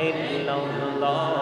إلا الله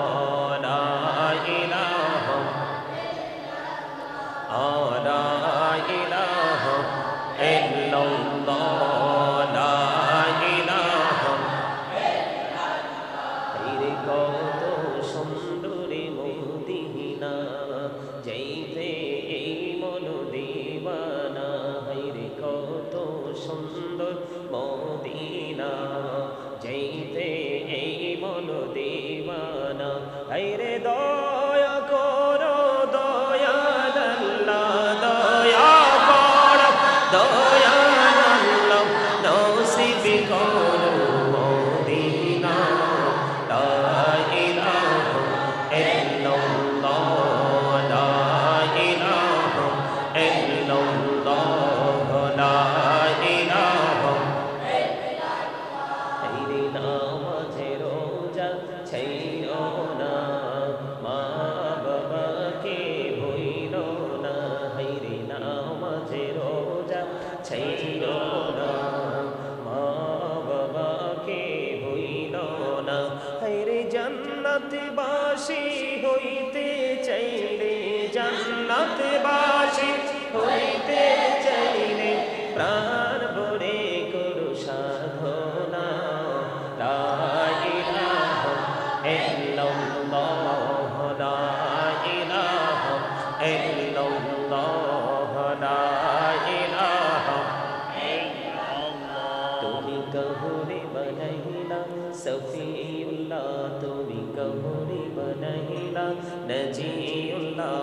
সফিউল্লাহ, তুমি কবরি বনহিলা নজিউল্লাহ,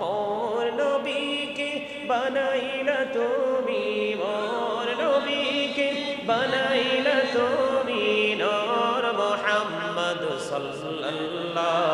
মোর নবীকে বানাইলা তুমি, মোর নবীকে বানাইলা তুমি, নর Mohammad সাল্লাল্লাহ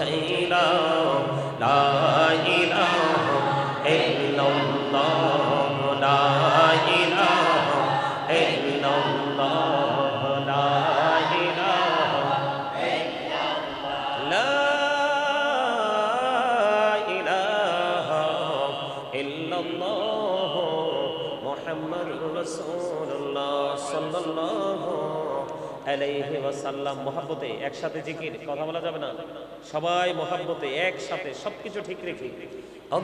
thấy đâu đời đâu ওয়াসাল্লাম মহাব্বতে একসাথে জিকির কথা বলা যাবে না। সবাই মহাব্বতে একসাথে সবকিছু ঠিক রেখে। Oh,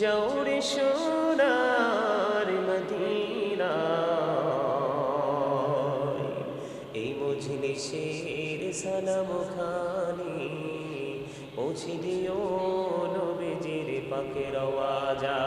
জৌরে সোনার মদিনা। এই মজলে শের সালাম খানি পৌঁছে দিও নবীজির পাখের আওয়াজা।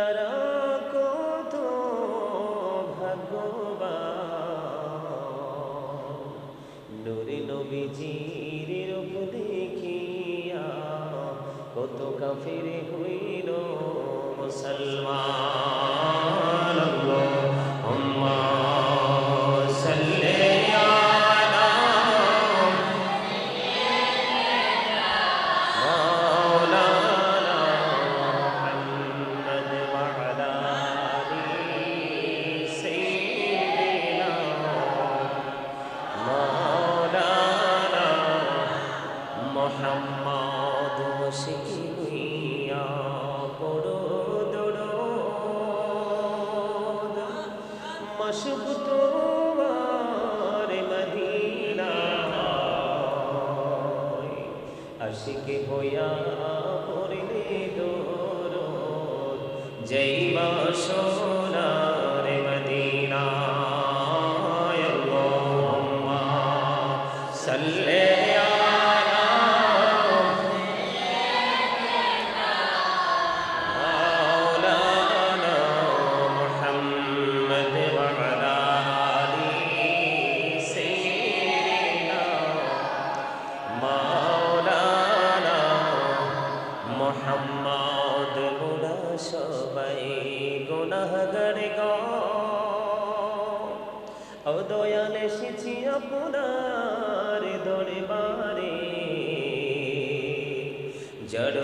তারা কত ভগবান নুরে নবীজির রূপ দেখিয়া কত কাফের হইল মুসলমান। আশিক হইয়া পড়লে দরদ যেই বাসনার মদিনা আল্লাহুম্মা সাল্লি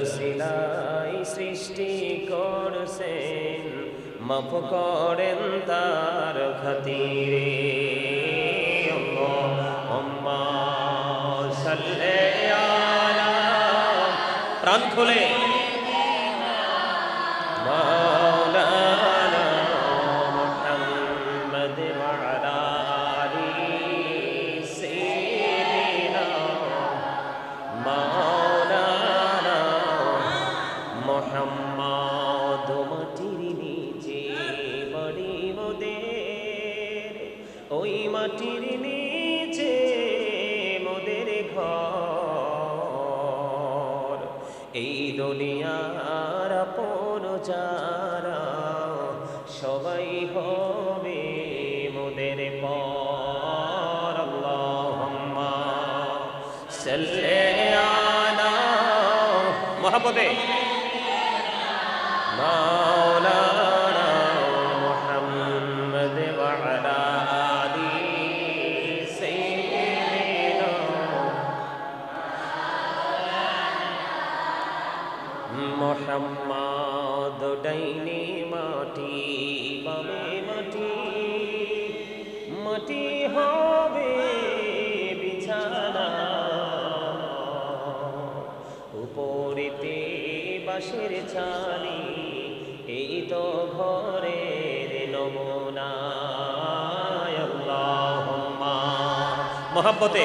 সিলাই সৃষ্টি করছেন মাফ করেন তার খাতিরে। প্রাণ খুলে। بار اللہم صلی علی محبت মহাব্বতে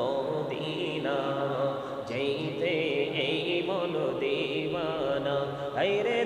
মদিনা যেতে এই মন দেওয়ানা আইরে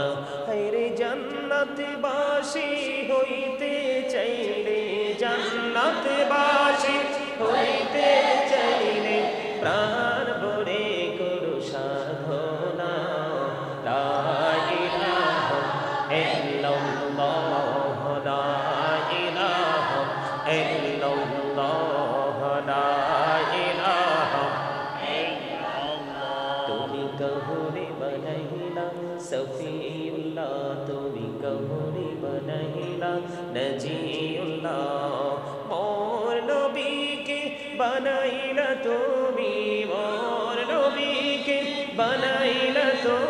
না হাইরে জান্নাতে বাসি হইতে চাইলে জান্নাতে বাসি হইতে চাইলে প্রাণ ভরে নজিউল্লাহ মোর নবীকে বানাইলা তুমি মোর নবীকে বানাইলা তুমি।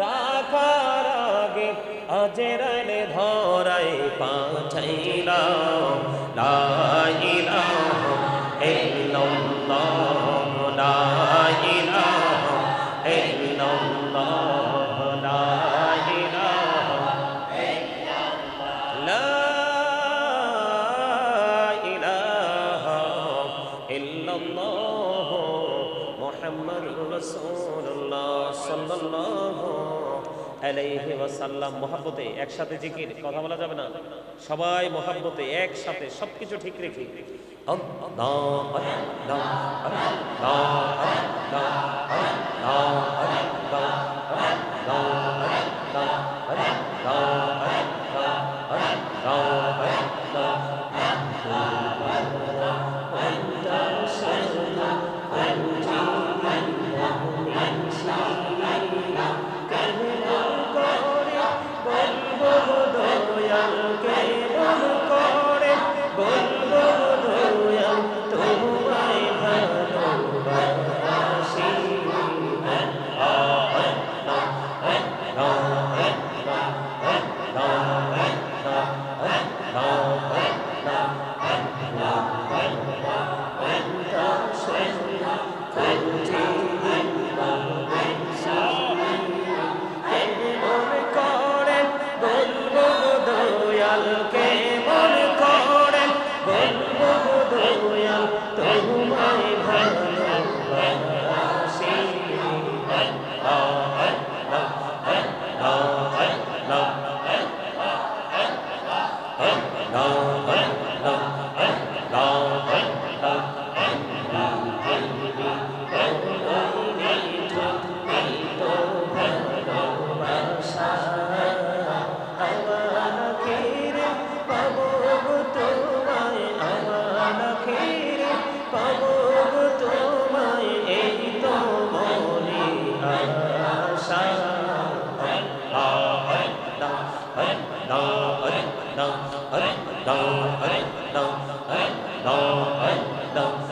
রাখার আগে আজরাইল ধরাই পাঠাইলাম। লা আলাইহি ওয়াসাল্লাম মহাব্বতে একসাথে জিকির, কথা বলা যাবে না। সবাই মহাব্বতে একসাথে সবকিছু ঠিক রেখে। 来，来，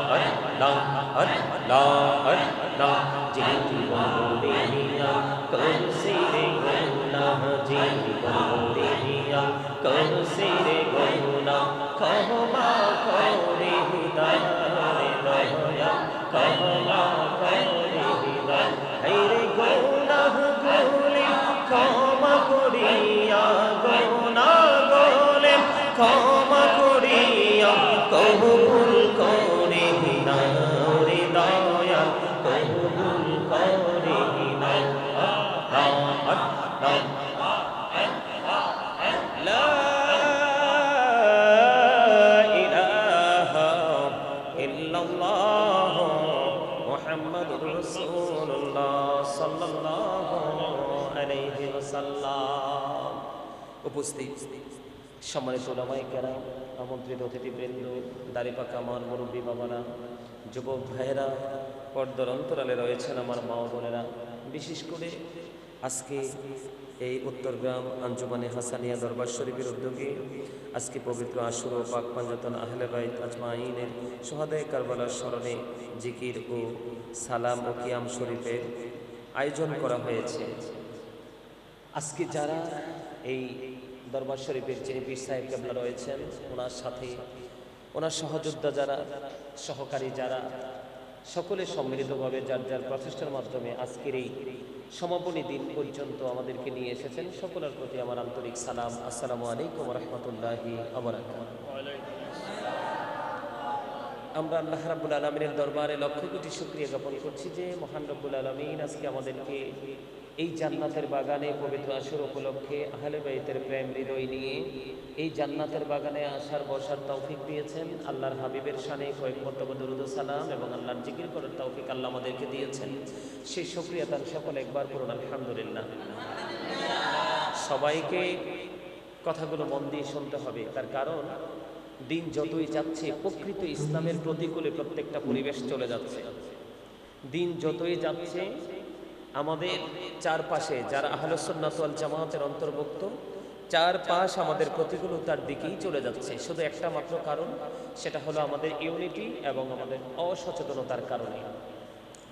đà ất đà ất đà chỉ bà bồ đề ni đà cơn si đề gồm đà chỉ bà bồ đề ni đà cơn si đề gồm đà khổ ma khổ đi đà đề đà khổ ma khổ đi đà hay উপস্থিত। সম্মানিত ওলামাই কেরাম, আমন্ত্রিত অতিথিবৃন্দ দাড়িপাকা আমার মুরব্বী বাবারা, যুবক ভাইয়েরা, পর্দার অন্তরালে রয়েছেন আমার মা বোনেরা। বিশেষ করে আজকে এই উত্তরগ্রাম আঞ্জুমানে হাসানিয়া দরবার শরীফের উদ্যোগে আজকে পবিত্র আশুর ও পাক পাঞ্জাতন আহলে বাইত আজমাইনের সোহাদায় কারবালার স্মরণে জিকির ও সালাম ও কিয়াম শরীফের আয়োজন করা হয়েছে। আজকে যারা এই দরবার শরীফের যিনি পীর সাহেব কেবলা রয়েছেন, ওনার সাথে ওনার সহযোদ্ধা যারা, সহকারী যারা, সকলে সম্মিলিতভাবে যার যার প্রচেষ্টার মাধ্যমে আজকের এই সমাপনী দিন পর্যন্ত আমাদেরকে নিয়ে এসেছেন, সকলের প্রতি আমার আন্তরিক সালাম। আসসালামু আলাইকুম রহমতুল্লাহি আমরা আল্লাহ রাব্বুল আলমিনের দরবারে লক্ষ কোটি শুক্রিয়া জ্ঞাপন করছি যে মহান রব্বুল আলমিন আজকে আমাদেরকে এই জান্নাতের বাগানে পবিত্র আসর উপলক্ষে আহলে বাইতের প্রেম হৃদয় নিয়ে এই জান্নাতের বাগানে আসার বসার তৌফিক দিয়েছেন আল্লাহর হাবিবের শানে কয়েক মর্তব্য দরুদ সালাম এবং আল্লাহর জিকির করার তৌফিক আল্লাহ আমাদেরকে দিয়েছেন। সেই সক্রিয়া তার সকল একবার করুন আলহামদুলিল্লাহ। সবাইকে কথাগুলো মন দিয়ে শুনতে হবে, তার কারণ দিন যতই যাচ্ছে, প্রকৃত ইসলামের প্রতিকূলে প্রত্যেকটা পরিবেশ চলে যাচ্ছে। দিন যতই যাচ্ছে আমাদের চারপাশে যারা আহলসন্নাতল জামাতের অন্তর্ভুক্ত, চারপাশ আমাদের প্রতিকূলতার দিকেই চলে যাচ্ছে। শুধু একটা মাত্র কারণ, সেটা হলো আমাদের ইউনিটি এবং আমাদের অসচেতনতার কারণে।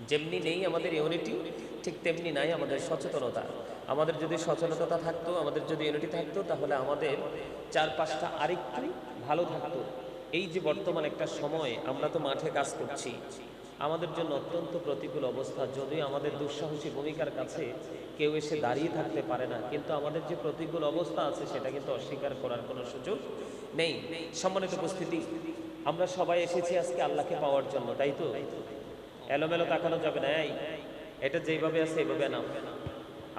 যেমনি নেই আমাদের ইউনিটি, ঠিক তেমনি নাই আমাদের সচেতনতা। আমাদের যদি সচেতনতা থাকতো, আমাদের যদি ইউনিটি থাকতো, তাহলে আমাদের চারপাশটা আরেকটু ভালো থাকতো। এই যে বর্তমান একটা সময়, আমরা তো মাঠে কাজ করছি। আমাদের জন্য অত্যন্ত প্রতিকূল অবস্থা। যদিও আমাদের দুঃসাহসী ভূমিকার কাছে কেউ এসে দাঁড়িয়ে থাকতে পারে না, কিন্তু আমাদের যে প্রতিকূল অবস্থা আছে, সেটা কিন্তু অস্বীকার করার কোনো সুযোগ নেই। সম্মানিত উপস্থিতি, আমরা সবাই এসেছি আজকে আল্লাহকে পাওয়ার জন্য, তাই তো? এলোমেলো তাকানো যাবে না, এই, এটা যেইভাবে আছে এইভাবে না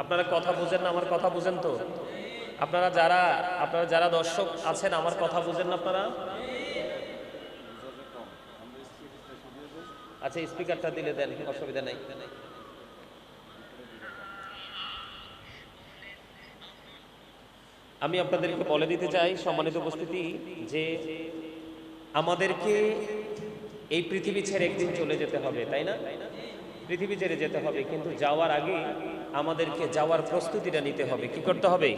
আপনারা কথা বুঝেন না, আমার কথা বুঝেন তো? আপনারা যারা আপনারা যারা দর্শক আছেন, আমার কথা বুঝেন না আপনারা? আচ্ছা স্পিকারটা দিলে দেন, অসুবিধা নাই। আমি আপনাদেরকে বলে দিতে চাই, সম্মানিত উপস্থিতি, যে আমাদেরকে এই পৃথিবী ছেড়ে একদিন চলে যেতে হবে, তাই না? পৃথিবী ছেড়ে যেতে হবে, কিন্তু যাওয়ার আগে আমাদেরকে যাওয়ার প্রস্তুতিটা নিতে হবে। কি করতে হবে?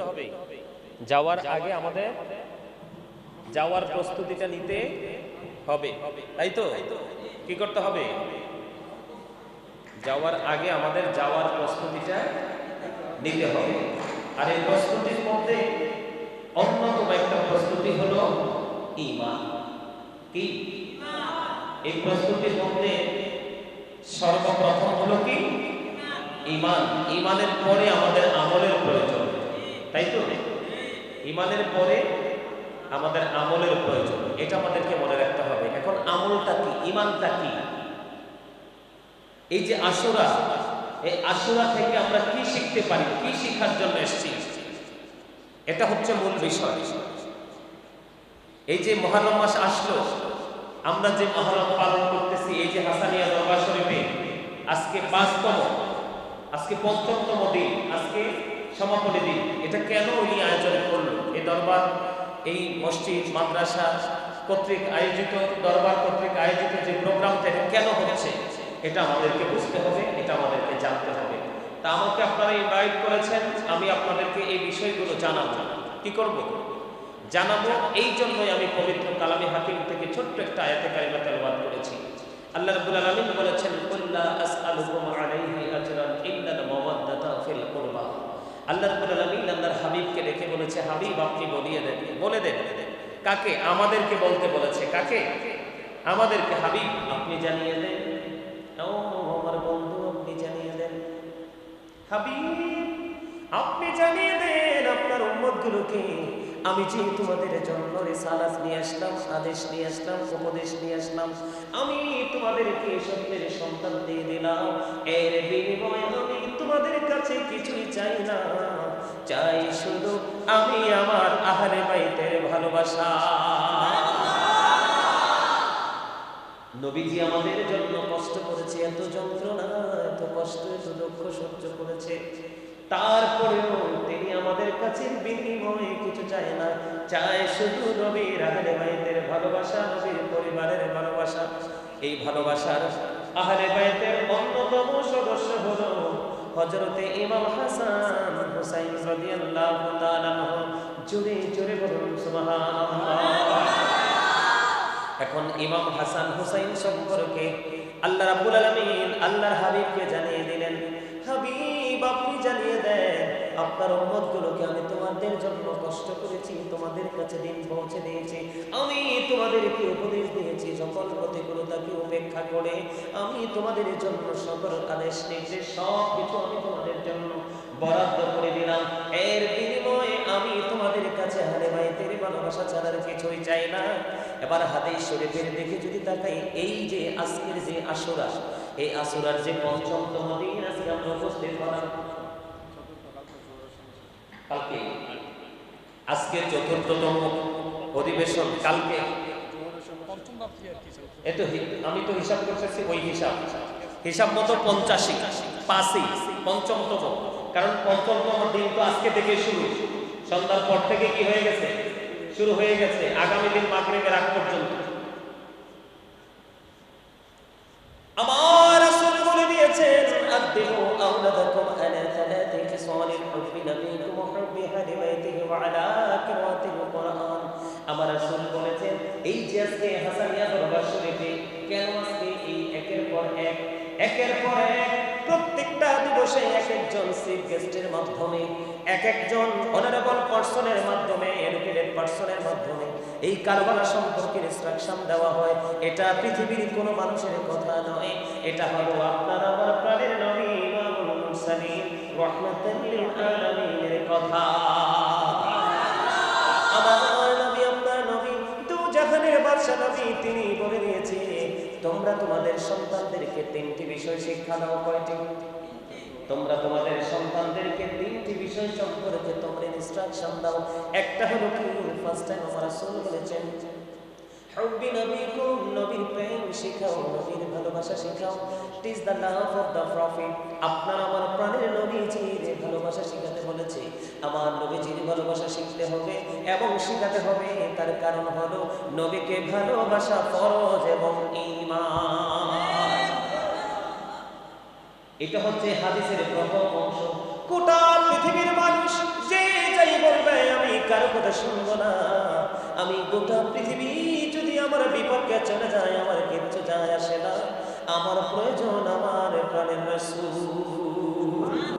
যাওয়ার আগে আমাদের যাওয়ার প্রস্তুতিটা নিতে হবে। তাই তো? কি করতে হবে? যাওয়ার আগে আমাদের যাওয়ার প্রস্তুতিটা নিতে হবে। আর এই প্রস্তুতির মধ্যে অন্যতম একটা প্রস্তুতি হলো ইমান কি? এই প্রস্তুতির মধ্যে সর্বপ্রথম হলো কি? ইমান ইমানের পরে আমাদের আমলের প্রয়োজন। তাই তো? ইমানের পরে আমাদের আমলের প্রয়োজন। এটা আমাদেরকে মনে রাখতে হবে। এখন আমলটা কি? ইমানটা কি? এই যে আশুরা, এই আশুরা থেকে আমরা কি শিখতে পারি? কি শিখার জন্য এসেছি? এটা হচ্ছে মূল বিষয়। এই যে মহারম মাস আসলো, আমরা যে মহরম পালন করতেছি, এই যে হাসানিয়া দরবার শরীফে, আজকে পাঁচতম, আজকে পঞ্চমতম দিন, আজকে সমাপনী দিন। এটা কেন উনি আয়োজন করল? এই দরবার এই মসজিদ, মাদ্রাসা কর্তৃক আয়োজিত, দরবার কর্তৃক আয়োজিত যে প্রোগ্রামটা কেন হচ্ছে, এটা আমাদেরকে বুঝতে হবে, এটা আমাদেরকে জানতে হবে। তা আমাকে আপনারা ইনভাইট করেছেন, আমি আপনাদেরকে এই বিষয়গুলো জানাব। কি করব? জানাব, এই জন্যই আমি পবিত্র কালামী হাকিম থেকে ছোট্ট একটা আয়াতে কারিমা তেলাওয়াত করেছি। আল্লাহ রাব্বুল আলামিন বলেছেন আল্লাহ আল্লাহর হাবিবকে ডেকে বলেছে, হাবিব, আপনি বলিয়ে দেন। বলে দেন, কাকে? আমাদেরকে বলতে বলেছে, কাকে? আমাদেরকে, হাবিব, আপনি জানিয়ে দেন। আমার বন্ধু, আপনি জানিয়ে দেন। হাবিব, আপনি জানিয়ে দেন আপনার উম্মতগুলোকে। আমি যে তোমাদের জন্য রিসালাত নিয়ে আসলাম, আদেশ নিয়ে আসলাম, উপদেশ নিয়ে আসলাম, আমি তোমাদেরকে সত্যের সন্তান দিয়ে দিলাম। এর বিনিময়ে আমি তোমাদের কাছে কিছুই চাই না। চাই শুধু আমি আমার আহারে বাইতের ভালোবাসা। নবীজি আমাদের জন্য কষ্ট করেছে, এত যন্ত্রণা, এত কষ্ট, এত দুঃখ সহ্য করেছে। তারপরেও তিনি আমাদের কাছে বিনিময়ে কিছু চায় না। চায় শুধু নবীর আহলে বাইতের ভালোবাসা নবীর পরিবারের ভালোবাসা। এই ভালোবাসার আহলে বাইতের অন্যতম সদস্য হলো হযরতে ইমাম হাসান হুসাইন তাআলা আনহু। জোরে জোরে বলুন এখন ইমাম হাসান হুসাইন সম্পর্কে আল্লাহ রাব্বুল আলামিন আল্লাহর হাবিবকে জানিয়ে দিলেন, হাবিব, আপনি জানিয়ে দেন, আপনার উম্মতগুলোকে আমি তোমাদের জন্য কষ্ট করেছি, তোমাদের কাছে দিন পৌঁছে দিয়েছি। আমি তোমাদেরকে উপদেশ দিয়েছি সকল প্রতিকূলতাকে উপেক্ষা করে, আমি তোমাদের জন্য সকল আদেশ নিয়েছি সব কিছু আমি তোমাদের জন্য বরাদ্দ করে দিলাম। এর বিনিময়ে আমি তোমাদের কাছে হারে ভাইদের ভালোবাসা ছাড়ার কিছুই চাই না। এবার হাদিস শরীফের দেখে যদি তাকাই, এই যে আজকের যে আসুরা, এই আসুরার যে পঞ্চমতম দিন আজকে আমরা উপস্থিত হলাম। কালকে? আজকে চতুর্থতম অধিবেশন কালকে। এত আমি তো হিসাব করতেছি ওই হিসাব। হিসাব মতো পঞ্চাশি পাঁচই, পঞ্চমতম। কারণ পঞ্চমতম দিন তো আজকে থেকে শুরু। সন্ধ্যার পর থেকে কি হয়ে গেছে? শুরু হয়ে গেছে আগামী দিন মাগরিবের আগ পর্যন্ত। আমার রাসূল বলে দিয়েছেন আওলাদাকুম নবীকুম বাইতিহি ওয়া আলা কিরাতিল কুরআন আমার রাসূল বলেছেন, এই যে আজকে হাসানিয়া দরবার শরীফে, কেন আজকে এই একের পর এক? একের পর এক দিবসে এক একজন চিফ গেস্টের মাধ্যমে এক একজন অনারেবল পার্সনের মাধ্যমে এডুকেটেড পার্সনের মাধ্যমে এই কারবালা সম্পর্কে ইনস্ট্রাকশন দেওয়া হয়। এটা পৃথিবীর কোনো মানুষের কথা নয়। এটা হলো আপনার আমার প্রাণের নবী ইমামুল মুরসালিন রাহমাতাল আলামিনের কথা। তিনি বলে দিয়েছে তোমরা তোমাদের সন্তানদেরকে তিনটি বিষয় শিক্ষা দাও, কয়টি? তোমরা তোমাদের সন্তানদেরকে তিনটি বিষয় সম্পর্কে তোমরা ইনস্ট্রাকশন দাও। একটা হলো কি? ফার্স্ট টাইম আমার বলেছেন, হুব্বি নবীকুম, নবীর প্রেম শিখাও, নবীর ভালোবাসা শিখাও। লাভ অফ প্রফিট আপনার আমার প্রাণের নবীজির ভালোবাসা শিখাতে বলেছে, আমার নবীজির ভালোবাসা শিখতে হবে এবং শিখাতে হবে। তার কারণ হলো, নবীকে ভালোবাসা ফরজ এবং ঈমান। এটা হচ্ছে হাদিসের প্রথম অংশ। গোটা পৃথিবীর মানুষ যে যাই বলবে, আমি কারও কথা শুনব না। আমি গোটা পৃথিবী যদি আমার বিপক্ষে চলে যায়, আমার কিচ্ছু যায় আসে না। আমার প্রয়োজন আমার প্রাণের সুর